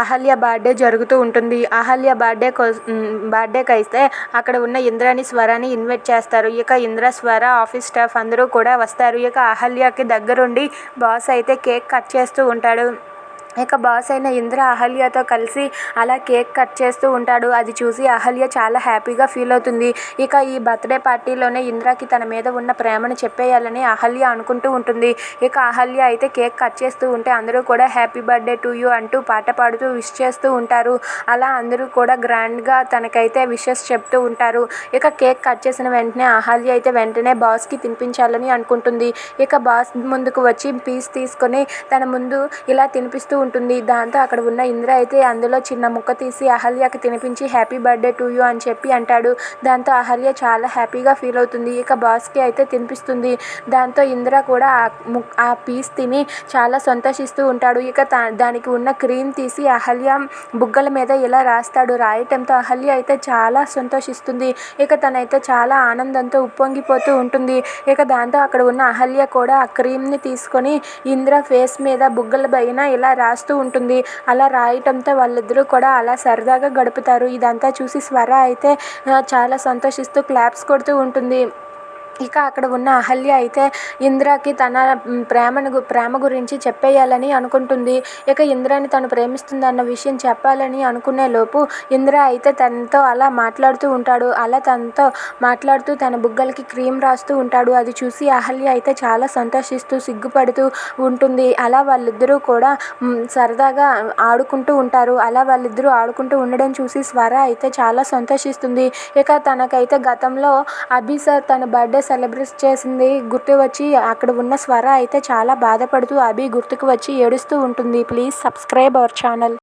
Ahalya birthday జరుగుతూ ఉంటుంది. Ahalya birthday బర్త్డేకి అయితే అక్కడ ఉన్న ఇంద్రాని స్వరాని ఇన్వైట్ చేస్తారు. ఇక ఇంద్ర స్వర ఆఫీస్ స్టాఫ్ అందరూ కూడా వస్తారు. ఇక అహల్యకి దగ్గరుండి బాస్ అయితే కేక్ కట్ చేస్తూ ఉంటాడు. ఇక బాస్ అయిన ఇంద్ర అహల్యతో కలిసి అలా కేక్ కట్ చేస్తూ ఉంటాడు. అది చూసి అహల్య చాలా హ్యాపీగా ఫీల్ అవుతుంది. ఇక ఈ బర్త్డే పార్టీలోనే ఇంద్రకి తన మీద ఉన్న ప్రేమను చెప్పేయాలని అహల్య అనుకుంటూ ఉంటుంది. ఇక అహల్య అయితే కేక్ కట్ చేస్తూ ఉంటే అందరూ కూడా హ్యాపీ బర్త్డే టు యూ అంటూ పాట పాడుతూ విష్ చేస్తూ ఉంటారు. అలా అందరూ కూడా గ్రాండ్గా తనకైతే విషెస్ చెప్తూ ఉంటారు. ఇక కేక్ కట్ చేసిన వెంటనే అహల్య అయితే వెంటనే బాస్కి తినిపించాలని అనుకుంటుంది. ఇక బాస్ ముందుకు వచ్చి పీస్ తీసుకొని తన ముందు ఇలా తినిపిస్తూ ఉంటుంది. దాంతో అక్కడ ఉన్న ఇంద్ర అయితే అందులో చిన్న ముక్క తీసి అహల్యకి తినిపించి హ్యాపీ బర్త్డే టు యూ అని చెప్పి అంటాడు. దాంతో అహల్య చాలా హ్యాపీగా ఫీల్ అవుతుంది. ఇక బాస్కి అయితే తినిపిస్తుంది. దాంతో ఇంద్ర కూడా ఆ ఆ పీస్ తిని చాలా సంతోషిస్తూ ఉంటాడు. ఇక దానికి ఉన్న క్రీమ్ తీసి అహల్య బుగ్గల మీద ఇలా రాస్తాడు. రాయటంతో అహల్య అయితే చాలా సంతోషిస్తుంది. ఇక తనైతే చాలా ఆనందంతో ఉప్పొంగిపోతూ ఉంటుంది. ఇక దాంతో అక్కడ ఉన్న అహల్య కూడా ఆ క్రీమ్ని తీసుకొని ఇంద్ర ఫేస్ మీద బుగ్గల పైన ఇలా రాస్తూ ఉంటుంది. అలా రాయటంతో వాళ్ళిద్దరూ కూడా అలా సరదాగా గడుపుతారు. ఇదంతా చూసి స్వర అయితే చాలా సంతోషిస్తూ క్లాప్స్ కొడుతూ ఉంటుంది. ఇక అక్కడ ఉన్న అహల్య అయితే ఇంద్రకి తన ప్రేమను ప్రేమ గురించి చెప్పేయాలని అనుకుంటుంది. ఇక ఇంద్రని తను ప్రేమిస్తుంది అన్న విషయం చెప్పాలని అనుకునే లోపు ఇంద్ర అయితే తనతో అలా మాట్లాడుతూ ఉంటాడు. అలా తనతో మాట్లాడుతూ తన బుగ్గలకి క్రీమ్ రాస్తూ ఉంటాడు. అది చూసి అహల్య అయితే చాలా సంతోషిస్తూ సిగ్గుపడుతూ ఉంటుంది. అలా వాళ్ళిద్దరూ కూడా సరదాగా ఆడుకుంటూ ఉంటారు. అలా వాళ్ళిద్దరూ ఆడుకుంటూ ఉండడం చూసి స్వర అయితే చాలా సంతోషిస్తుంది. ఇక తనకైతే గతంలో అభిసార్ తన బర్త్డే సెలబ్రేట్ చేసింది. గుర్తు వచ్చి అక్కడ ఉన్న స్వర అయితే చాలా బాధపడుతూ అభి గుర్తుకు వచ్చి ఏడుస్తూ ఉంటుంది. Please subscribe our channel.